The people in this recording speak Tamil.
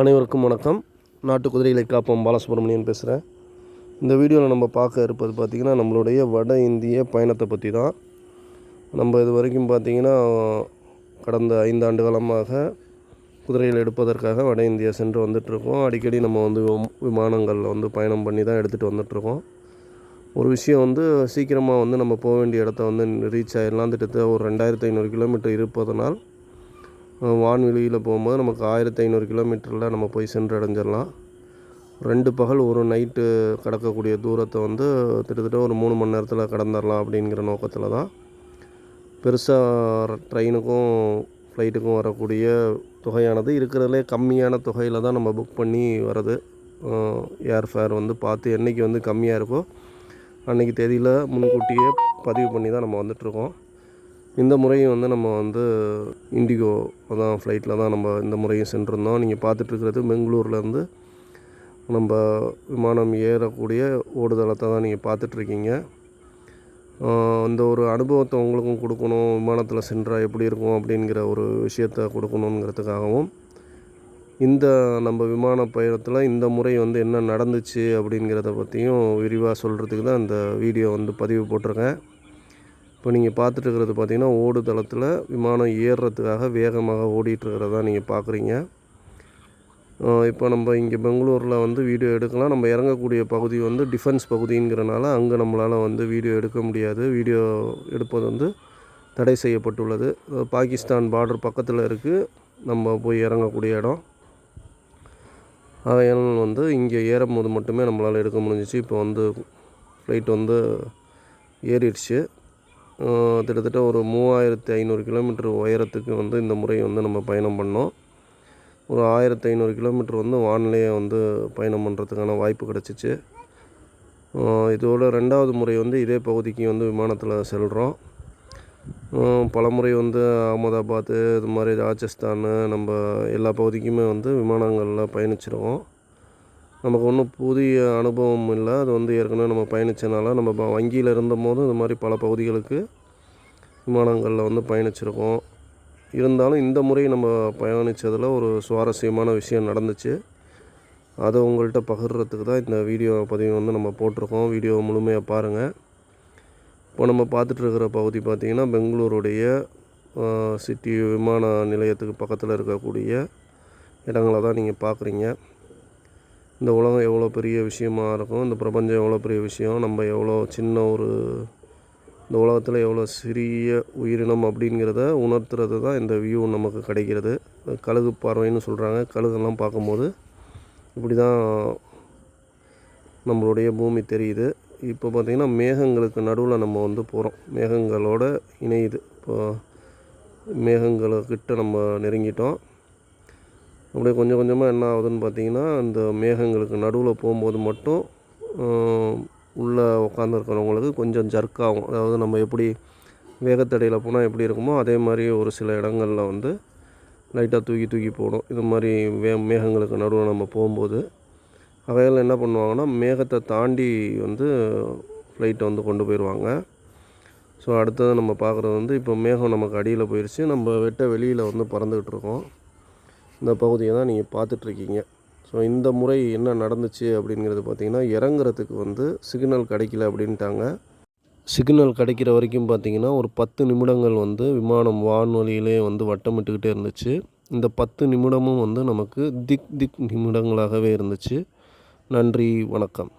அனைவருக்கும் வணக்கம். நாட்டு குதிரைகளை காப்போம் பாலசுப்ரமணியன் பேசுகிறேன் இந்த வீடியோவில் நம்ம பார்க்க இருப்பது பார்த்திங்கன்னா நம்மளுடைய வட இந்திய பயணத்தை பற்றி தான் நம்ம இது வரைக்கும் பார்த்திங்கன்னா கடந்த ஐந்தாண்டு காலமாக குதிரைகள் எடுப்பதற்காக வட இந்தியா சென்று வந்துட்ருக்கோம் அடிக்கடி நம்ம வந்து விமானங்களில் வந்து பயணம் பண்ணி தான் எடுத்துகிட்டு வந்துட்ருக்கோம் ஒரு விஷயம் வந்து சீக்கிரமாக வந்து நம்ம போக வேண்டிய இடத்த வந்து ரீச் ஆகிடலாம் திட்டத்தை ஒரு ரெண்டாயிரத்து ஐநூறு கிலோமீட்டர் இருப்பதனால் வான்வெளியில் போகும்போது நமக்கு ஆயிரத்தி ஐநூறு கிலோமீட்டரில் நம்ம போய் சென்றடைஞ்சிடலாம். ரெண்டு பகல் ஒரு நைட்டு கடக்கக்கூடிய தூரத்தை வந்து கிட்டத்தட்ட ஒரு மூணு மணி நேரத்தில் கடந்துடலாம் அப்படிங்கிற நோக்கத்தில் தான். பெருசாக ட்ரெயினுக்கும் ஃப்ளைட்டுக்கும் வரக்கூடிய தொகையானது இருக்கிறதுலே கம்மியான தொகையில் தான் நம்ம புக் பண்ணி வர்றது. ஏர் ஃபேர் வந்து பார்த்து என்றைக்கு வந்து கம்மியாக இருக்கோ அன்றைக்கி தேதியில் முன்கூட்டியே பதிவு பண்ணி தான் நம்ம வந்துட்டுருக்கோம். இந்த முறையும் வந்து நம்ம வந்து இண்டிகோ அதான் ஃப்ளைட்டில் தான் நம்ம இந்த முறையும் சென்றிருந்தோம். நீங்கள் பார்த்துட்ருக்கிறது பெங்களூர்லேருந்து நம்ம விமானம் ஏறக்கூடிய ஓடுதளத்தை தான் நீங்கள் பார்த்துட்ருக்கீங்க. இந்த ஒரு அனுபவத்தை உங்களுக்கும் கொடுக்கணும் விமானத்தில் சென்றால் எப்படி இருக்கும் அப்படிங்கிற ஒரு விஷயத்த கொடுக்கணுங்கிறதுக்காகவும் இந்த நம்ம விமான பயணத்தில் இந்த முறை வந்து என்ன நடந்துச்சு அப்படிங்கிறத பற்றியும் விரிவாக சொல்கிறதுக்கு தான் இந்த வீடியோ வந்து பதிவு போட்டிருக்கேன். இப்போ நீங்கள் பார்த்துட்டுருக்கிறது பார்த்திங்கன்னா பார்த்தீங்கன்னா ஓடுதளத்தில் விமானம் ஏறுறதுக்காக வேகமாக ஓடிட்டுருக்கிறதா நீங்கள் பார்க்குறீங்க. இப்போ நம்ம இங்கே பெங்களூரில் வந்து வீடியோ எடுக்கலாம். நம்ம இறங்கக்கூடிய பகுதி வந்து டிஃபென்ஸ் பகுதிங்கிறனால அங்கே நம்மளால் வந்து வீடியோ எடுக்க முடியாது. வீடியோ எடுப்பது வந்து தடை செய்யப்பட்டுள்ளது. பாகிஸ்தான் பார்டர் பக்கத்தில் இருக்குது நம்ம போய் இறங்கக்கூடிய இடம். அதையால் வந்து இங்கே ஏறும்போது மட்டுமே நம்மளால் எடுக்க முடிஞ்சிச்சு. இப்போ வந்து ஃப்ளைட் வந்து ஏறிடுச்சு. கிட்டத்தட்ட ஒரு மூவாயிரத்தி ஐநூறு கிலோமீட்டர் உயரத்துக்கு வந்து இந்த முறை வந்து நம்ம பயணம் பண்ணோம். ஒரு ஆயிரத்தி ஐநூறு கிலோமீட்டர் வந்து வானிலையை வந்து பயணம் பண்ணுறதுக்கான வாய்ப்பு கிடச்சிச்சு. இதோட ரெண்டாவது முறை வந்து இதே பகுதிக்கு வந்து விமானத்தில் செல்கிறோம் பல முறை வந்து அகமதாபாத்து இது மாதிரி ராஜஸ்தான் நம்ம எல்லா பகுதிக்குமே வந்து விமானங்களில் பயணிச்சிருக்கோம் நமக்கு ஒன்றும் புதிய அனுபவம் இல்லை. அது வந்து ஏற்கனவே நம்ம பயணித்தனால நம்ம ப- வங்கியில் இருந்தபோது இது மாதிரி பல பகுதிகளுக்கு விமானங்களில் வந்து பயணிச்சிருக்கோம். இருந்தாலும் இந்த முறை நம்ம பயணித்ததில் ஒரு சுவாரஸ்யமான விஷயம் நடந்துச்சு. அதை உங்கள்கிட்ட பகிர்றதுக்கு தான் இந்த வீடியோ பதிவு வந்து நம்ம போட்டிருக்கோம். வீடியோ முழுமையாக பாருங்கள் இப்போ நம்ம பார்த்துட்ருக்கிற பகுதி பார்த்திங்கன்னா பெங்களூருடைய சிட்டி விமான நிலையத்துக்கு பக்கத்தில் இருக்கக்கூடிய இடங்களை தான் நீங்கள் பார்க்குறீங்க. இந்த உலகம் எவ்வளோ பெரிய விஷயமா இருக்கும் இந்த பிரபஞ்சம் எவ்வளோ பெரிய விஷயம் நம்ம எவ்வளோ சின்ன ஒரு இந்த உலகத்தில் எவ்வளோ சிறிய உயிரினம் அப்படிங்கிறத உணர்த்துறது தான் இந்த வியூ நமக்கு கிடைக்கிறது. கழுகு பார்வைன்னு சொல்கிறாங்க கழுகெல்லாம் பார்க்கும்போது இப்படி தான் நம்மளுடைய பூமி தெரியுது. இப்போ பார்த்திங்கன்னா மேகங்களுக்கு நடுவில் நம்ம வந்து போகிறோம் மேகங்களோட இணையுது. இப்போ மேகங்களை கிட்ட நம்ம நெருங்கிட்டோம். அப்படியே கொஞ்சம் கொஞ்சமாக என்ன ஆகுதுன்னு பார்த்தீங்கன்னா அந்த மேகங்களுக்கு நடுவில் போகும்போது மட்டும் உள்ளே உட்காந்துருக்கிறவங்களுக்கு கொஞ்சம் ஜர்க் ஆகும். அதாவது நம்ம எப்படி வேகத்தடையில் போனால் எப்படி இருக்குமோ அதே மாதிரி ஒரு சில இடங்களில் வந்து லைட்டாக தூக்கி தூக்கி போடும். இது மாதிரி வே மேகங்களுக்கு நடுவில் நம்ம போகும்போது அவைகள் என்ன பண்ணுவாங்கன்னா மேகத்தை தாண்டி வந்து ஃப்ளைட்டை வந்து கொண்டு போயிடுவாங்க ஸோ அடுத்தது நம்ம பார்க்குறது வந்து இப்போ மேகம் நமக்கு அடியில் போயிடுச்சு நம்ம வெட்ட வெளியில் வந்து பறந்துக்கிட்டு இருக்கோம். இந்த பகுதியை தான் நீங்கள் பார்த்துட்ருக்கீங்க. ஸோ இந்த முறை என்ன நடந்துச்சு அப்படிங்கிறது பார்த்தீங்கன்னா இறங்குறதுக்கு வந்து சிக்னல் கிடைக்கல அப்படின்ட்டாங்க. சிக்னல் கிடைக்கிற வரைக்கும் பார்த்தீங்கன்னா ஒரு பத்து நிமிடங்கள் வந்து விமானம் வான்வழியிலே வந்து வட்டமிட்டுக்கிட்டே இருந்துச்சு. இந்த பத்து நிமிடமும் வந்து நமக்கு திக் திக் நிமிடங்களாகவே இருந்துச்சு. நன்றி வணக்கம்.